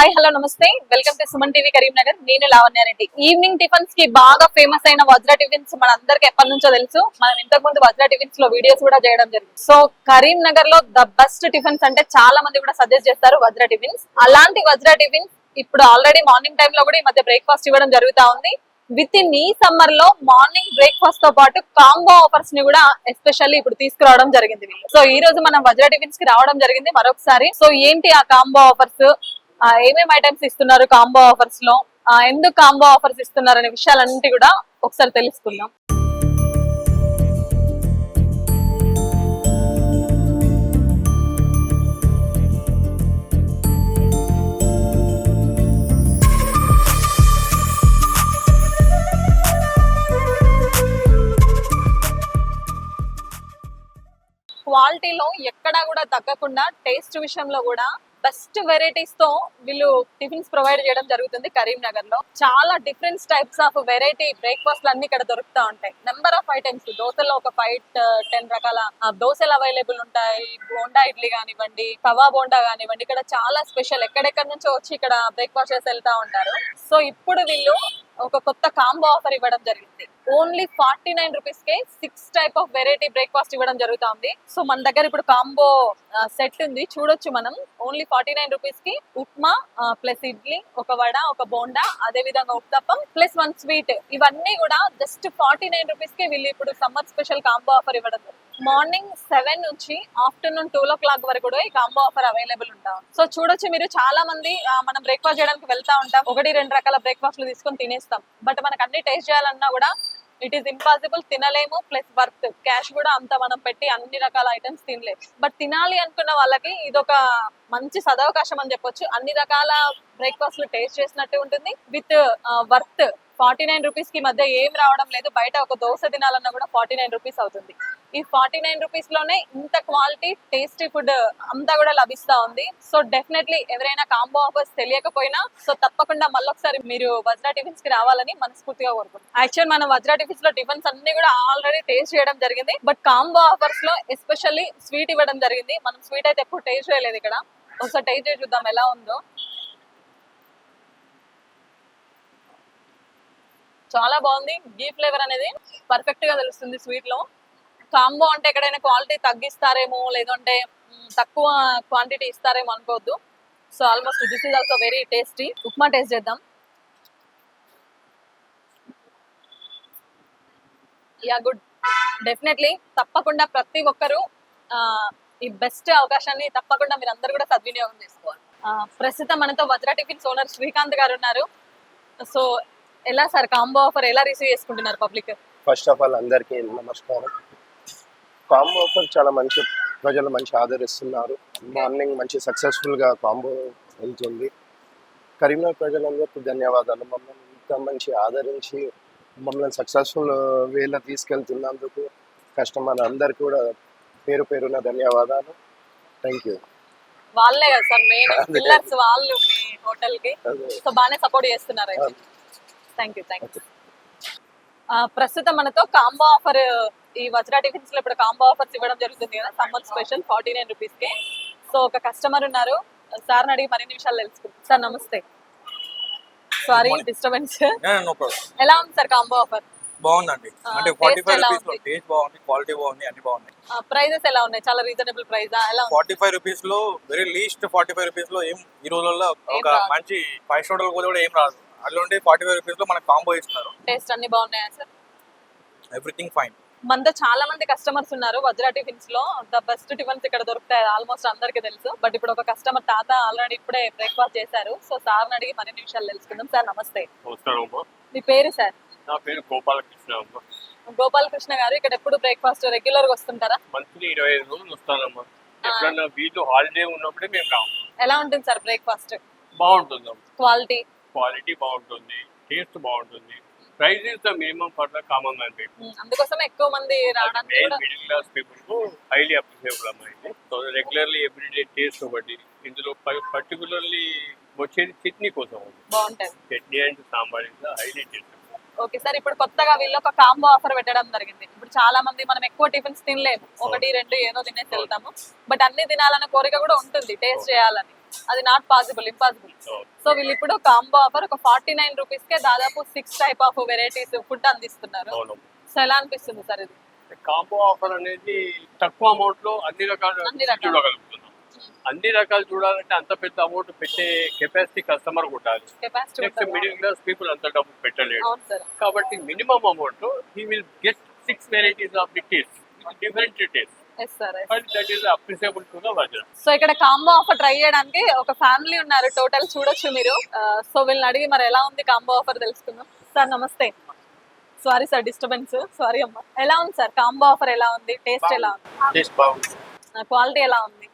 Hi hello నమస్తే. Welcome to Suman TV Karimnagar. నేను Lavanya Reddy. Evening టిఫిన్స్కి బాగా ఫేమస్ అయిన వజ్ర టిఫిన్స్ మన అందరికి ఎప్పటి నుంచో తెలుసు. మనం ఇంతకు ముందు వజ్ర టిఫిన్స్లో వీడియోస్ కూడా చేయడం జరిగింది. సో కరీంనగర్లో ద బెస్ట్ టిఫిన్స్ అంటే చాలా మంది కూడా సజెస్ట్ చేస్తారు వజ్ర టిఫిన్స్ అలాంటి వజ్ర టిఫిన్స్ ఇప్పుడు ఆల్రెడీ మార్నింగ్ టైం లో కూడా ఈ మధ్య బ్రేక్ఫాస్ట్ ఇవ్వడం జరుగుతా ఉంది. విత్ ఇన్ ఈ సమ్మర్లో మార్నింగ్ బ్రేక్ఫాస్ట్తో పాటు కాంబో ఆఫర్స్ని కూడా ఎస్పెషల్లీ ఇప్పుడు తీసుకురావడం జరిగింది. సో ఈ రోజు మనం వజ్ర టిఫిన్స్కి రావడం జరిగింది మరొకసారి. సో ఏంటి ఆ కాంబో ఆఫర్స్ ఏమేమి ఐటమ్స్ ఇస్తున్నారు కాంబో ఆఫర్స్లో? ఎందుకు కాంబో ఆఫర్స్ ఇస్తున్నారు అనే విషయాలన్నింటి కూడా ఒకసారి తెలుసుకుందాం. క్వాలిటీలో ఎక్కడా కూడా తగ్గకుండా టేస్ట్ విషయంలో కూడా బెస్ట్ వెరైటీస్తో వీళ్ళు టిఫిన్స్ ప్రొవైడ్ చేయడం జరుగుతుంది కరీంనగర్లో చాలా different types of variety breakfast అన్ని ఇక్కడ దొరుకుతా ఉంటాయి. నెంబర్ ఆఫ్ ఐటమ్స్ దోశలో ఒక ఫైవ్ టెన్ రకాల దోశలు అవైలబుల్ ఉంటాయి. బోండా ఇడ్లీ కానివ్వండి పవా బోండా కానివ్వండి ఇక్కడ చాలా స్పెషల్ ఎక్కడెక్కడ నుంచో వచ్చి ఇక్కడ బ్రేక్ఫాస్ట్ చేసి వెళ్తా ఉంటారు. సో ఇప్పుడు వీళ్ళు ఒక కొత్త కాంబో ఆఫర్ ఇవ్వడం జరిగింది. Only forty nine rupees K six type of variety breakfast ఇవ్వడం జరుగుతుంది. సో మన దగ్గర ఇప్పుడు కాంబో సెట్ ఉంది. చూడొచ్చు మనం. ఓన్లీ ఫార్టీ నైన్ రూపీస్కి ఉప్మా ప్లస్ ఇడ్లీ ఒక వడ ఒక బోండా అదే విధంగా ఉత్తప్పం ప్లస్ వన్ స్వీట్ ఇవన్నీ కూడా జస్ట్ ఫార్టీ నైన్ రూపీస్కి వీళ్ళు ఇప్పుడు సమ్మర్ స్పెషల్ కాంబో ఆఫర్ ఇవ్వడం జరుగుతుంది. మార్నింగ్ సెవెన్ నుంచి ఆఫ్టర్నూన్ టూ ఓ క్లాక్ వరకు కూడా ఈ కాంబో ఆఫర్ అవైలబుల్ ఉంటాం. సో చూడొచ్చు మీరు. చాలా మంది మనం బ్రేక్ఫాస్ట్ చేయడానికి వెళ్తా ఉంటాం. ఒకటి రెండు రకాల బ్రేక్ఫాస్ట్లు తీసుకొని తినేస్తాం. బట్ మనకు అన్ని టేస్ట్ చేయాలన్నా కూడా ఇట్ ఈస్ ఇంపాసిబుల్ తినలేము. ప్లస్ వర్త్ క్యాష్ కూడా అంత మనం పెట్టి అన్ని రకాల ఐటమ్స్ తినలేము. బట్ తినాలి అనుకున్న వాళ్ళకి ఇదొక మంచి సదవకాశం అని చెప్పొచ్చు. అన్ని రకాల బ్రేక్ఫాస్ట్లు టేస్ట్ చేసినట్టు ఉంటుంది. విత్ వర్త్ ఫార్టీ నైన్ రూపీస్కి మధ్య ఏం రావడం లేదు. బయట ఒక దోశ తినాలన్నా కూడా ఫార్టీ నైన్ రూపీస్ అవుతుంది. ఈ ఫార్టీ నైన్ రూపీస్లోనే ఇంత క్వాలిటీ టేస్టీ ఫుడ్ అంతా కూడా లభిస్తా ఉంది. సో డెఫినెట్లీ ఎవరైనా కాంబో ఆఫర్స్ తెలియకపోయినా సో తప్పకుండా మళ్ళొకసారి మీరు వజ్రా టిఫిన్స్కి రావాలని మనస్ఫూర్తిగా కోరుకుంటున్నాం యాక్చువల్ మనం వజ్రా టిఫిన్స్లో టిఫిన్స్ అన్ని కూడా ఆల్రెడీ టేస్ట్ చేయడం జరిగింది. బట్ కాంబో ఆఫర్స్లో ఎస్పెషల్లీ స్వీట్ ఇవ్వడం జరిగింది. మనం స్వీట్ అయితే ఎప్పుడు టేస్ట్ చేయలేదు ఇక్కడ. ఒకసారి టేస్ట్ చేసి చూద్దాం ఎలా ఉందో. చాలా బాగుంది. గీ ఫ్లేవర్ అనేది పర్ఫెక్ట్గా తెలుస్తుంది స్వీట్లో. కాంబో అంటే ఎక్కడైనా క్వాలిటీ తగ్గిస్తారేమో లేదంటే తక్కువ క్వాంటిటీ ఇస్తారేమో అనుకోవద్దు. So almost this is also very tasty upma taste చేద్దాం. యా గుడ్ డెఫినెట్లీ తప్పకుండా ప్రతి ఒక్కరూ ఈ బెస్ట్ అవకాశాన్ని తప్పకుండా మీరు అందరు కూడా సద్వినియోగం చేసుకోవాలి. ప్రస్తుతం మనతో వజ్ర టిఫిన్స్ ఓనర్ శ్రీకాంత్ గారు ఉన్నారు. సో ఎలా సార్ కాంబో ఆఫర్ ఎలా రిసీవ్ చేసుకుంటున్నారు పబ్లిక్ ఫస్ట్ ఆఫ్ ఆల్ అందరికీ నమస్కారం. కాంబో ఆఫర్ చాలా మంచి ప్రజలు మంచి ఆదరిస్తున్నారు. మార్నింగ్ మంచి సక్సెస్ఫుల్గా కాంబో వెళ్తుంది. కరీంనగర్ ప్రజలందరికీ ధన్యవాదాలు. మమ్మల్ని ఇంత మంచి ఆదరించి మమ్మల్ని సక్సెస్ఫుల్ వేలో తీసుకెళ్తున్నందుకు కస్టమర్ అందరికీ కూడా పేరు పేరున ధన్యవాదాలు. థ్యాంక్ యూ వాళ్ళే కదా సార్ మెయిన్ పిల్లర్స్ వాళ్ళు మీ హోటల్కి. సో బాగానే సపోర్ట్ చేస్తున్నారు థ్యాంక్ యూ థ్యాంక్ యూ ప్రస్తుతం మనతో కాంబో ఆఫర్ ఈ వజ్రా టిఫిన్స్లో ఇప్పుడు కాంబో ఆఫర్స్ ఇవ్వడం జరుగుతుంది కదా సమ్మర్ స్పెషల్ ఫార్టీ నైన్ రూపీస్కి సో ఒక కస్టమర్ ఉన్నారు. సార్ అడిగి మరిన్ని విషయాలు తెలుసుకుంటాం సార్ నమస్తే. సారీ డిస్టర్బెన్స్ ఎలా ఉంది సార్ కాంబో ఆఫర్? బాగుందండి. అంటే ఫార్టీ ఫైవ్ రూపీస్లో? టేస్ట్ బాగుంది క్వాలిటీ బాగుంది అన్ని బాగున్నాయి. ప్రైజెస్ ఎలా ఉన్నాయి? చాలా రీజనబుల్ ప్రైస్ ఎలా ఫార్టీ ఫైవ్ రూపీస్లో వెరీ లీస్ట్ ఫార్టీ ఫైవ్ రూపీస్లో ఏం ఈ రోజుల్లో ఒక. మంచి ఫైవ్ స్టార్ కూడా ఏం రాదు. అట్లాంటి ఫార్టీ ఫైవ్ రూపీస్లో మనకి కాంబో ఇస్తున్నారు టేస్ట్ అన్ని బాగున్నాయా సార్ ఎవ్రీథింగ్ ఫైన్ మనతో చాలా మంది కస్టమర్స్ ఉన్నారు వజ్రా టిఫిన్స్లో. ద బెస్ట్ టిఫిన్స్ ఇక్కడ దొరుకుతాయి ఆల్మోస్ట్ అందరికీ తెలుసు. బట్ ఇప్పుడు ఒక కస్టమర్ తాత ఆల్రెడీ ఇప్పుడే బ్రేక్ఫాస్ట్ చేశారు. సో సార్ అడిగి మరిన్ని విషయాలు తెలుసుకుందాం. సార్ నమస్తే. మీ పేరు సార్ నా పేరు గోపాలకృష్ణ అమ్మ. గోపాలకృష్ణ గారు ఇక్కడ ఎప్పుడు బ్రేక్ఫాస్ట్ రెగ్యులర్గా వస్తుంటారా? మంత్లీ ఇరవై ఐదు రోజులు వస్తానమ్మా ఎప్పుడన్నా హాలిడే ఉన్నప్పుడే మేము రాము. ఎలా ఉంటుంది సార్ బ్రేక్ఫాస్ట్ బాగుంటుంది క్వాలిటీ క్వాలిటీ బాగుంటుంది టేస్ట్ బాగుంటుంది price is the minimum for the common man people. అందుకోసం ఎక్కువ మంది రావడానికి మిడిల్ క్లాస్ పీపుల్కు హైలీ అప్రిషియబుల్ అమ్మా ఇది సో రెగ్యులర్లీ ఎవ్రీడే టేస్ట్ ఒకటి. ఇందులో పర్టికులర్లీ వచ్చేది చట్నీ కోసం బాగుంటది. Chutney and sambar is highly taste okay sir ఇప్పుడు కొత్తగా వీళ్ళు ఒక కాంబో ఆఫర్ పెట్టడం జరిగింది. ఇప్పుడు చాలా మంది మనం ఎక్కువ టిఫిన్స్ తినలేము. ఒకటి రెండు ఏదో తినేసి వెళ్తాము. బట్ అన్ని తినాలన్న కోరిక కూడా ఉంటుంది. టేస్ట్ చేయాలని. అది నాట్ పాసిబుల్ ఇంపాసిబుల్ సో వీళ్ళు ఇప్పుడు కాంబో ఆఫర్ ఒక ఫార్టీ నైన్ రూపీస్ కే దాదాపు six type of varieties food అందిస్తున్నారు. సో ఎలా అనిపిస్తుంది సార్ ఇది? కాంబో ఆఫర్ అనేది తక్కువ అమౌంట్లో అన్ని రకాల అన్ని రకాలు. చూడగలుగుతున్నాం. అన్ని రకాలు చూడాలంటే అంత పెద్ద అమౌంట్ పెట్టే కెపాసిటీ కస్టమర్ ఉండాలి capacity next middle class people అంత డబ్బు సార్. కాబట్టి minimum amount he will get six varieties of the taste different taste so ఇక్కడ కాంబో ఆఫర్ ట్రై చేయడానికి ఒక ఫ్యామిలీ ఉన్నారు టోటల్ చూడొచ్చు మీరు. సో వీళ్ళని అడిగి మరి ఎలా ఉంది కాంబో ఆఫర్ తెలుసుకుందాం. సార్ నమస్తే. సారీ సార్ డిస్టర్బెన్స్ సారీ అమ్మా. ఎలా ఉంది సార్ కాంబో ఆఫర్ ఎలా ఉంది? టేస్ట్ ఎలా ఉంది? క్వాలిటీ ఎలా ఉంది?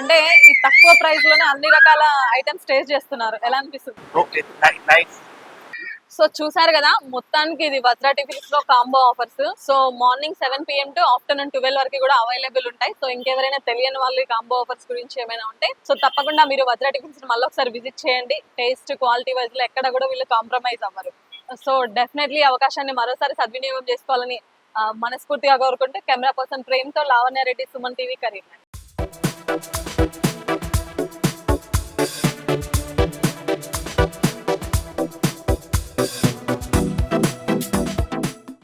అంటే ఈ తక్కువ ప్రైస్లోనే అన్ని రకాల ఐటమ్స్ టేస్ట్ చేస్తున్నారు. ఎలా అనిపిస్తుంది? సో చూసారు కదా మొత్తానికి ఇది Vajra టిఫిన్స్లో combo offers. So morning seven PM to afternoon twelve వరకు కూడా అవైలబుల్ ఉంటాయి. సో ఇంకెవరైనా తెలియని వాళ్ళు కాంబో ఆఫర్స్ గురించి ఏమైనా ఉంటే సో తప్పకుండా మీరు వజ్రా టిఫిన్స్ మళ్ళీ ఒకసారి విజిట్ చేయండి. టేస్ట్ క్వాలిటీ వైజ్లో ఎక్కడ కూడా వీళ్ళు కాంప్రమైజ్ అవ్వరు. సో డెఫినెట్లీ అవకాశాన్ని మరోసారి సద్వినియోగం చేసుకోవాలని మనస్ఫూర్తిగా కోరుకుంటే కెమెరా పర్సన్ ప్రేమ్తో లావణ్య రెడ్డి సుమన్ టీవీ కరీం